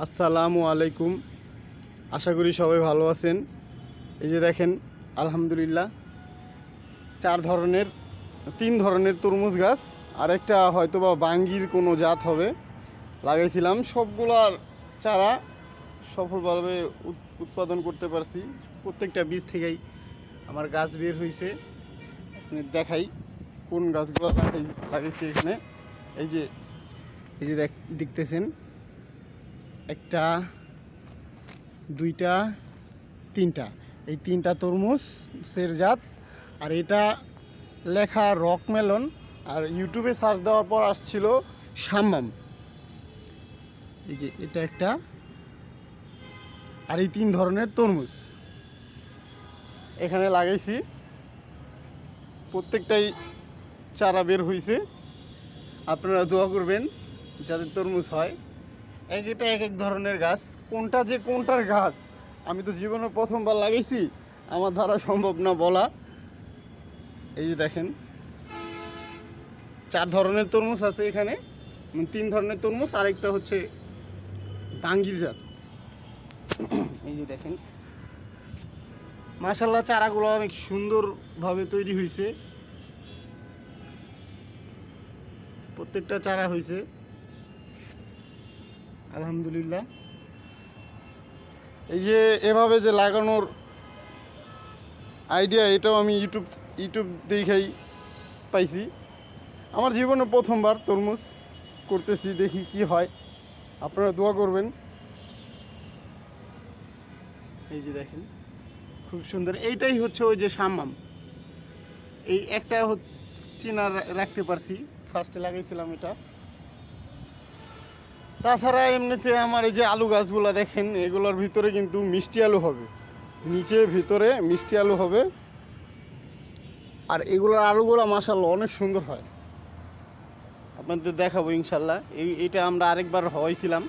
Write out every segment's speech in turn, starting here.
আসসালামু আলাইকুম। আশা করি সবাই ভালো আছেন। এই যে দেখেন, আলহামদুলিল্লাহ। চার ধরনের, তিন ধরনের তরমুজ গাছ আর একটা হয়তো বা বাঙ্গির কোনো জাত হবে। লাগাইছিলাম। সবগুলার চারা সফলভাবে উৎ- উৎপাদন করতে পারছি। প্রত্যেকটা বীজ থেকেই আমার গাছ বের হয়েছে দেখাই কোন গাছগুলো লাগাই, লাগাইছি এখানে। এই যে এই যে দেখ, দেখতেছেন। একটা, দুইটা, তিনটা। এই তিনটা তরমুজ সের জাত আর এটা লেখা রক মেলন আর ইউটিউবে সার্চ দেওয়ার পর আসছিল সাম্মাম। এই যে এটা একটা। আর এই তিন ধরনের তরমুজ। এখানে লাগাইছি। প্রত্যেকটাই চারা বের হয়েছে আপনারা দোয়া করবেন যাদের তরমুজ হয়। এক এটা এক এক ধরনের গাছ। কোনটা যে কোনটার গাছ, আমি তো জীবনে প্রথমবার লাগাইছি, আমার দ্বারা সম্ভব না বলা। এই যে দেখেন, চার ধরনের তরমুজ আছে এখানে তিন ধরনের তরমুজ, আরেকটা হচ্ছে ডাঙ্গির জাত। এই যে দেখেন মাশাল্লাহ চারাগুলো অনেক সুন্দরভাবে তৈরি হয়েছে প্রত্যেকটা চারা হয়েছে আলহামদুলিল্লাহ। এই যে এভাবে যে লাগানোর আইডিয়া এটাও আমি ইউটিউব ইউটিউব দেখেই পাইছি। আমার জীবনে প্রথমবার তরমুজ করতেছি দেখি কি হয়। আপনারা দোয়া করবেন। এই যে দেখেন খুব সুন্দর। এইটাই হচ্ছে ওই যে সাম্মাম। এই একটা হচ্ছে চিনা রাখতে পারছি। ফার্স্টে লাগাইছিলাম এটা। তাছাড়া এমনিতে আমার এই যে আলু গাছগুলো দেখেন, এগুলোর ভিতরে কিন্তু মিষ্টি আলু হবে। নিচে, ভিতরে মিষ্টি আলু হবে। আর এগুলোর আলুগুলো মাসাল্লাহ অনেক সুন্দর হয়। আপনাদের দেখাবো ইনশাল্লাহ এই এটা আমরা আরেকবার হওয়াইছিলাম।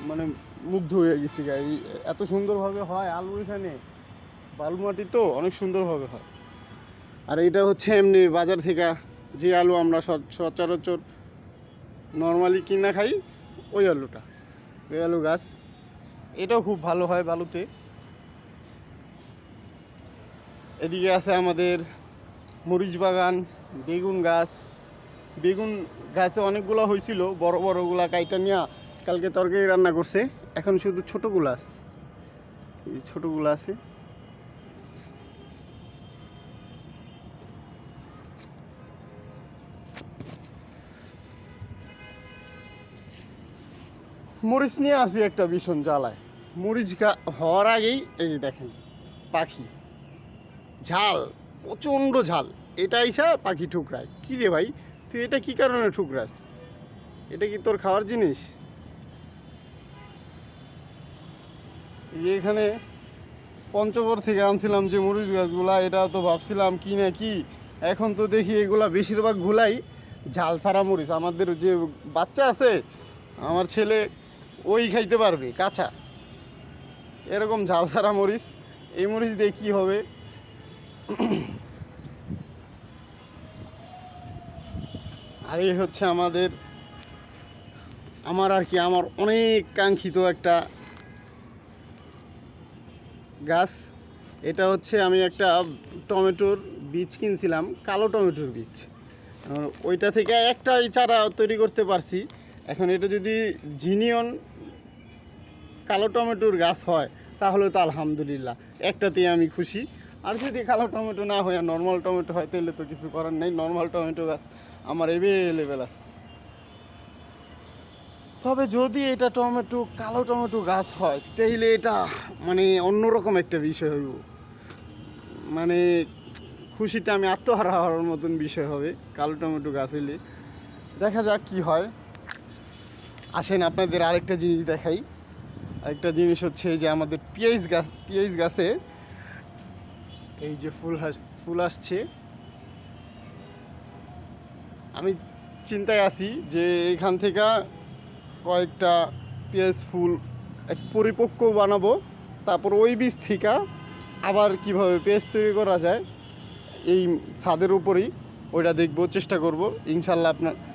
মানে মুগ্ধ হয়ে গেছি গা এই এত সুন্দরভাবে হয় আলু এখানে। বালু মাটি তো অনেক সুন্দরভাবে হয়। আর এটা হচ্ছে এমনি বাজার থেকে যে আলু আমরা সচ- সচরাচর নর্মালি কিনা খাই, ওই আলুটা। ওই আলু গাছ। এটাও খুব ভালো হয় বালুতে। এদিকে আছে আমাদের মরিচ বাগান, বেগুন গাছ। বেগুন গাছে অনেকগুলো হয়েছিল বড় বড়গুলা কাইটা নিয়ে কালকে তরকারি রান্না করছে। এখন শুধু ছোটোগুলো আছে। এই ছোটোগুলো আছে। মরিচ নিয়ে আসি একটা ভীষণ জ্বালায়। মরিচ হওয়ার আগেই এই যে দেখেন, পাখি। ঝাল, প্রচণ্ড ঝাল। এটা ইসা পাখি ঠুকরায়। কী রে ভাই? তুই এটা কী কারণে ঠুকরাস? এটা কি তোর খাওয়ার জিনিস? এখানে পঞ্চগড় থেকে আনছিলাম যে মরিচ গাছগুলা, এটা তো ভাবছিলাম কি না কি? এখন তো দেখি এগুলা বেশিরভাগ গুলাই ঝাল ছাড়া মরিচ। আমাদের যে বাচ্চা আছে, আমার ছেলে ওই খাইতে পারবে, কাঁচা। এরকম ঝাল ছাড়া মরিচ, এই মরিচ দিয়ে কী হবে? আর এই হচ্ছে আমাদের, আমার আর কি, আমার অনেক কাঙ্ক্ষিত একটা গাছ। এটা হচ্ছে আমি একটা টমেটোর বীজ কিনছিলাম, কালো টমেটোর বীজ। ওইটা থেকে একটাই চারা তৈরি করতে পারছি। এখন এটা যদি জিনিয়ন কালো টমেটোর গাছ হয়, তাহলে তো আলহামদুলিল্লাহ, একটাতেই আমি খুশি। আর যদি কালো টমেটো না হয় নর্মাল টমেটো হয়, তাহলে তো কিছু করার নেই। নর্মাল টমেটো গাছ আমার এভেলেবেল আছে। তবে যদি এটা টমেটো, কালো টমেটো গাছ হয়, তাহলে এটা মানে অন্যরকম একটা বিষয় হইব। মানে খুশিতে আমি আত্মহারা হওয়ার মতন বিষয় হবে, কালো টমেটো গাছ হইলে। দেখা যাক কি হয়। আসেন, আপনাদের আরেকটা জিনিস দেখাই। আরেকটা জিনিস হচ্ছে যে আমাদের পিঁয়াজ গাছ, পিঁয়াজ গাছে এই যে ফুল ফুল আসছে। আমি চিন্তায় আছি যে এখান থেকে কয়েকটা পেঁয়াজ ফুল এক পরিপক্ক বানাবো, তারপর ওই বীজ থেকে আবার কীভাবে পেঁয়াজ তৈরি করা যায়, এই ছাদের উপরেই ওইটা দেখব, চেষ্টা করব। ইনশাল্লাহ আপনার আপ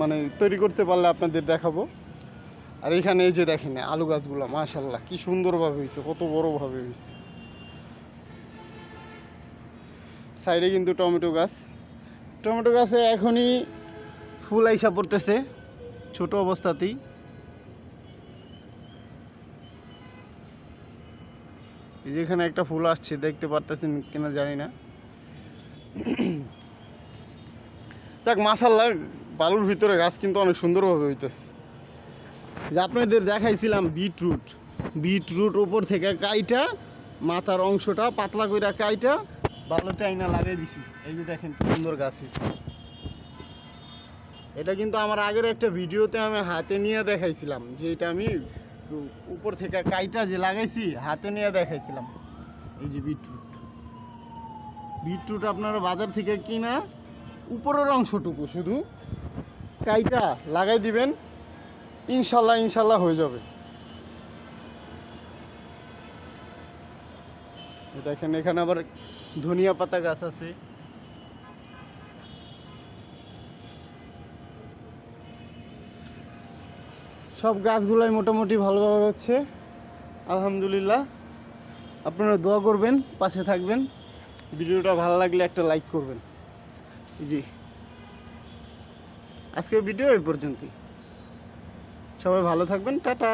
মানে তৈরি করতে পারলে আপনাদের দেখাবো। আর এখানে এই যে দেখেন, আলু গাছগুলো মাশাল্লাহ কি সুন্দরভাবে হয়েছে কত বড়োভাবে হয়েছে সাইডে কিন্তু টমেটো গাছ। টমেটো গাছে এখনই ফুল আইসা পড়তেছে, ছোট অবস্থাতেই। এই যে এখানে একটা ফুল আসছে, দেখতে পারতেছেন কিনা জানি না। যাক মাসাল্লাহ বালুর ভিতরে গাছ কিন্তু অনেক সুন্দরভাবে হইতেছে। যে আপনাদের দেখাইছিলাম বিটরুট। বিটরুট উপর থেকে কাইটা, মাথার অংশটা পাতলা কইরা কাইটা বালুতে আইনা লাগিয়ে দিছি। এই যে দেখেন সুন্দর গাছ হয়েছে এটা কিন্তু আমার আগের একটা ভিডিওতে আমি হাতে নিয়ে দেখাইছিলাম, যে এটা আমি উপর থেকে কাইটা যে লাগাইছি, হাতে নিয়ে দেখাইছিলাম। এই যে বিটরুট। বিটরুট আপনারা বাজার থেকে কিনা উপরের অংশটুকু শুধু কাইটা লাগাই দিবেন, ইনশাল্লাহ ইনশাল্লাহ হয়ে যাবে। দেখেন, এখানে আবার ধনিয়া পাতা গাছ আছে। সব গাছগুলাই মোটামুটি ভালোভাবে হচ্ছে। আলহামদুলিল্লাহ। আপনারা দোয়া করবেন, পাশে থাকবেন। ভিডিওটা ভালো লাগলে একটা লাইক করবেন। জি। আজকের ভিডিও এই পর্যন্তই। সবাই ভালো থাকবেন টাটা।